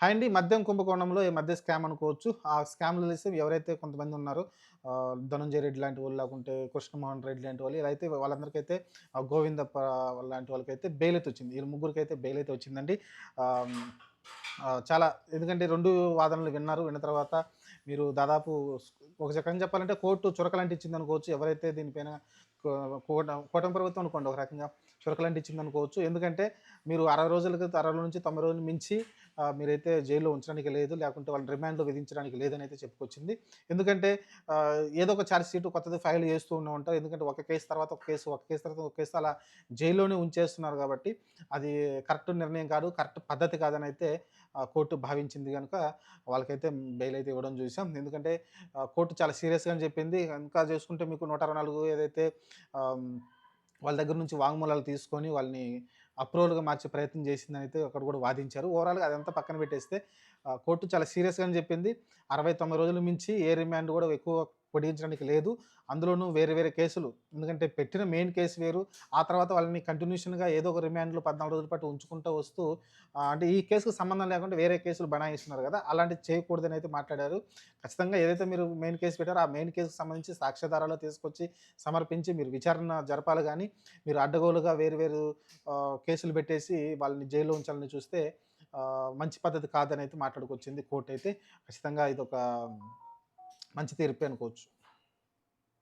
Hi అండి. మద్యం కుంభకోణంలో ఈ మధ్య స్కామ్ అనుకోవచ్చు. ఆ స్కామ్లు తెలిసి ఎవరైతే కొంతమంది ఉన్నారో ధనంజయ రెడ్డి లాంటి వాళ్ళు లేకుంటే కృష్ణమోహన్ రెడ్డి లాంటి వాళ్ళు ఇలా అయితే వాళ్ళందరికైతే ఆ, గోవిందప్ప లాంటి వాళ్ళకైతే బెయిల్ అయితే వచ్చింది. వీళ్ళ ముగ్గురికైతే బెయిల్ అయితే వచ్చిందండి చాలా ఎందుకంటే రెండు వాదనలు విన్నారు. విన్న తర్వాత మీరు దాదాపు ఒక రకంగా చెప్పాలంటే కోర్టు చురకలంటి ఇచ్చింది అనుకోవచ్చు ఎవరైతే దీనిపైన కో- కోట కూటమి ప్రభుత్వం అనుకోండి ఒక రకంగా చురకలంటిచ్చింది అనుకోవచ్చు ఎందుకంటే మీరు అరవై రోజులకి అరవై రోజుల నుంచి తొంభై రోజులు మించి మీరైతే జైల్లో ఉంచడానికి లేదు లేకుంటే వాళ్ళని రిమాండ్లో విధించడానికి లేదని అయితే చెప్పుకొచ్చింది. ఎందుకంటే ఏదో ఒక ఛార్జ్ షీట్ కొత్తది ఫైల్ చేస్తూ ఉండే ఉంటారు. ఎందుకంటే ఒక కేసు తర్వాత ఒక కేసు ఒక కేసు తర్వాత ఒక కేసు అలా జైల్లోనే ఉంచేస్తున్నారు కాబట్టి అది కరెక్ట్ నిర్ణయం కాదు కరెక్ట్ పద్ధతి కాదని అయితే కోర్టు భావించింది కనుక వాళ్ళకైతే బెయిల్ అయితే ఇవ్వడం చూసాం. ఎందుకంటే కోర్టు చాలా సీరియస్గా చెప్పింది. ఇంకా చేసుకుంటే మీకు నూట అరవై నాలుగు ఏదైతే వాళ్ళ దగ్గర నుంచి వాంగ్మూలాలు తీసుకొని వాళ్ళని అప్రూవల్గా మార్చే ప్రయత్నం చేసిందని అయితే అక్కడ కూడా వాదించారు. ఓవరాల్గా అదంతా పక్కన పెట్టేస్తే కోర్టు చాలా సీరియస్గా చెప్పింది. అరవై తొమ్మిది రోజుల మించి ఏ రిమాండ్ కూడా ఎక్కువ పొడిగించడానికి లేదు. అందులోనూ వేరే వేరే కేసులు. ఎందుకంటే పెట్టిన మెయిన్ కేసు వేరు. ఆ తర్వాత వాళ్ళని కంటిన్యూషన్గా ఏదో ఒక రిమాండ్లు పద్నాలుగు రోజుల పాటు ఉంచుకుంటూ వస్తూ అంటే ఈ కేసుకు సంబంధం లేకుండా వేరే కేసులు బనాయిస్తున్నారు కదా అలాంటివి చేయకూడదని అయితే మాట్లాడారు. ఖచ్చితంగా ఏదైతే మీరు మెయిన్ కేసు పెట్టారో ఆ మెయిన్ కేసుకు సంబంధించి సాక్ష్యాధారాలు తీసుకొచ్చి సమర్పించి మీరు విచారణ జరపాలి కానీ మీరు అడ్డగోలుగా వేరు వేరు కేసులు పెట్టేసి వాళ్ళని జైల్లో ఉంచాలని చూస్తే మంచి పద్ధతి కాదని అయితే మాట్లాడుకొచ్చింది కోర్టు అయితే. ఖచ్చితంగా ఇది ఒక మంచి తీర్పే అనుకోవచ్చు.